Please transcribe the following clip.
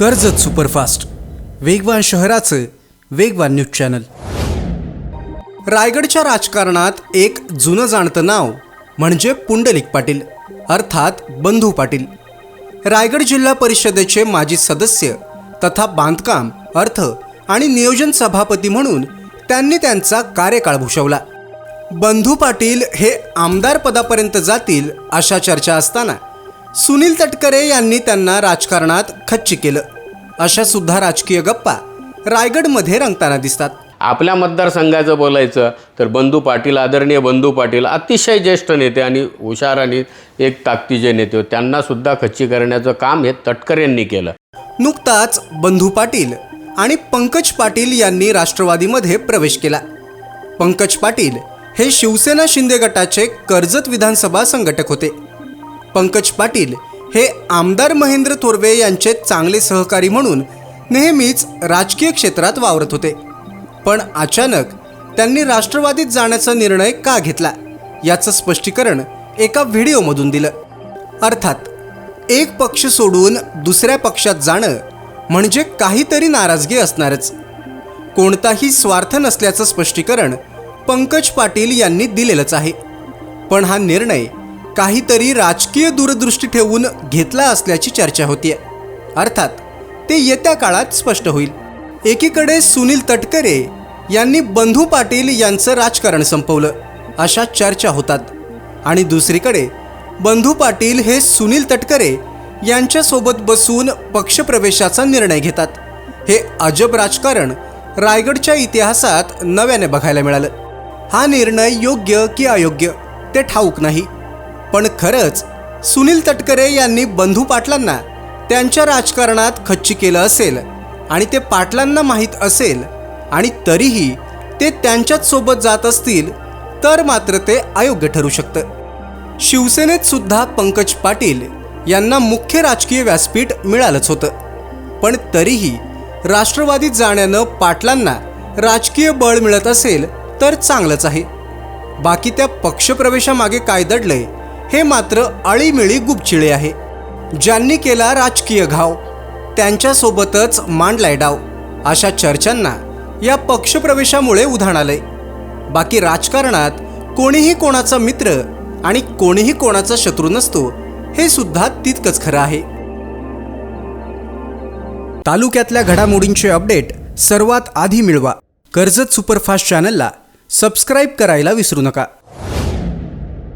Karjat superfast. वेगवान शहराचं वेगवान न्यूज चॅनल. रायगडच्या राजकारणात एक जुनं जाणतं नाव म्हणजे पुंडलिक पाटील अर्थात बंधू पाटील. रायगड जिल्हा परिषदेचे माजी सदस्य तथा बांधकाम अर्थ आणि नियोजन सभापती म्हणून त्यांनी त्यांचा कार्यकाळ भूषवला. बंधू पाटील हे आमदार पदापर्यंत जातील अशा चर्चा असताना सुनील तटकरे यांनी त्यांना राजकारणात खच्ची केलं. अशा सुद्धा राजकीय गप्पा रायगडमध्ये रंगताना दिसतात. आपल्या मतदारसंघाचं बोलायचं तर बंधू पाटील आदरणीय बंधू पाटील अतिशय ज्येष्ठ नेते आणि हुशार आणि एक ताकदीचे नेते. त्यांना सुद्धा खच्ची करण्याचं काम हे तटकर यांनी केलं. नुकताच बंधू पाटील आणि पंकज पाटील यांनी राष्ट्रवादीमध्ये प्रवेश केला. पंकज पाटील हे शिवसेना शिंदे गटाचे कर्जत विधानसभा संघटक होते. पंकज पाटील हे आमदार महेंद्र थोरवे यांचे चांगले सहकारी म्हणून नेहमीच राजकीय क्षेत्रात वावरत होते. पण अचानक त्यांनी राष्ट्रवादीत जाण्याचा निर्णय का घेतला याचं स्पष्टीकरण एका व्हिडिओमधून दिलं. अर्थात एक पक्ष सोडून दुसऱ्या पक्षात जाणं म्हणजे काहीतरी नाराजगी असणारच. कोणताही स्वार्थ नसल्याचं स्पष्टीकरण पंकज पाटील यांनी दिलेलंच आहे. पण हा निर्णय काहीतरी राजकीय दूरदृष्टी ठेवून घेतला असल्याची चर्चा होतीये. अर्थात ते येत्या काळात स्पष्ट होईल. एकीकडे सुनील तटकरे यांनी बंधू पाटील यांचं राजकारण संपवलं अशा चर्चा होतात. आणि दुसरीकडे बंधू पाटील हे सुनील तटकरे यांच्यासोबत बसून पक्षप्रवेशाचा निर्णय घेतात. हे अजब राजकारण रायगडच्या इतिहासात नव्याने बघायला मिळालं. हा निर्णय योग्य की अयोग्य ते ठाऊक नाही. पण खरंच सुनील तटकरे यांनी बंधू पाटलांना त्यांच्या राजकारणात खच्ची केलं असेल आणि ते पाटलांना माहीत असेल आणि तरीही ते त्यांच्याच सोबत जात असतील तर मात्र ते अयोग्य ठरू शकतं. शिवसेनेत सुद्धा पंकज पाटील यांना मुख्य राजकीय व्यासपीठ मिळालंच होतं. पण तरीही राष्ट्रवादीत जाण्यानं पाटलांना राजकीय बळ मिळत असेल तर चांगलंच आहे. बाकी त्या पक्षप्रवेशामागे काय दडलंय हे मात्र अळीमिळी गुपचिळे आहे. ज्यांनी केला राजकीय घाव त्यांच्यासोबतच मांडलाय डाव. अशा चर्चांना या पक्षप्रवेशामुळे उधाण आलंय. बाकी राजकारणात कोणीही कोणाचा मित्र आणि कोणीही कोणाचा शत्रू नसतो हे सुद्धा तितकंच खरं आहे. तालुक्यातल्या घडामोडींचे अपडेट सर्वात आधी मिळवा. कर्जत सुपरफास्ट चॅनलला सबस्क्राईब करायला विसरू नका.